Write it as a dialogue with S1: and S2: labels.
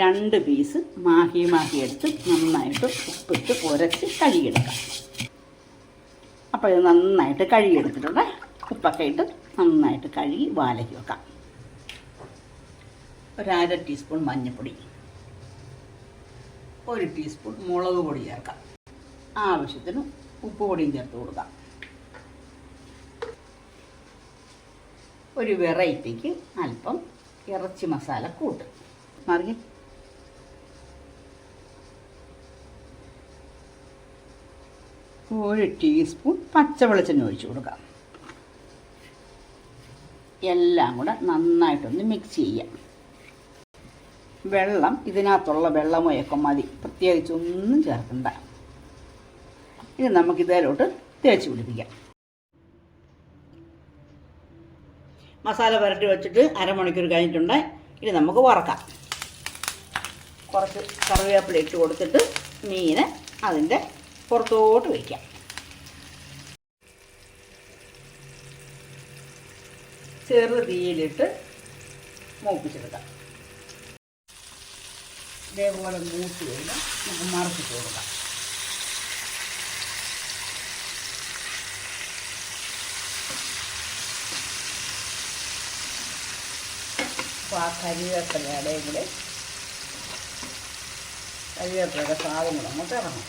S1: രണ്ട് പീസ് മാഹി മാഹി എടുത്ത് നന്നായിട്ട് ഉപ്പിട്ട് ഉരച്ച് കഴുകിയെടുക്കാം. അപ്പോൾ ഇത് നന്നായിട്ട് കഴുകിയെടുത്തിട്ടുണ്ട്. ഉപ്പൊക്കെ ഇട്ട് നന്നായിട്ട് കഴുകി വാലയ്ക്ക് വെക്കാം. ഒരര ടീസ്പൂൺ മഞ്ഞൾപ്പൊടി ഒരു ടീസ്പൂൺ മുളക് പൊടി ചേർക്കാം. ആവശ്യത്തിന് ഉപ്പ് പൊടിയും ചേർത്ത് കൊടുക്കാം. ഒരു വെറൈറ്റിക്ക് അല്പം ഇറച്ചി മസാല കൂട്ട്. മാറി ഒരു ടീസ്പൂൺ പച്ച വെളിച്ചെണ്ണ ഒഴിച്ചു കൊടുക്കാം. എല്ലാം കൂടെ നന്നായിട്ടൊന്ന് മിക്സ് ചെയ്യാം. വെള്ളം ഇതിനകത്തുള്ള വെള്ളമൊക്കെ മതി. പ്രത്യേകിച്ച് ഒന്നും ചേർക്കണ്ട. ഇനി നമുക്ക് ഇതിലോട്ട് തേച്ച് പിടിപ്പിക്കാം. മസാല പുരട്ടി വെച്ചിട്ട് അരമണിക്കൂർ കഴിഞ്ഞിട്ടുണ്ട്. ഇനി നമുക്ക് വറക്കാം. കുറച്ച് കറിവേപ്പില ഇട്ട് കൊടുത്തിട്ട് മീന് അതിന്റെ പുറത്തോട്ട് വയ്ക്കാം. ചെറു തീയിലിട്ട് മൂപ്പിച്ചെടുക്കാം. ഇതേപോലെ മൂത്ത് കഴിഞ്ഞാൽ നമുക്ക് മറച്ചിട്ട് കൊടുക്കാം. അപ്പോൾ ആ കരിവേപ്പിലയുടെയും കൂടെ കരിവേപ്പിലയുടെ സാധനങ്ങൾ നമുക്ക് ഇറങ്ങും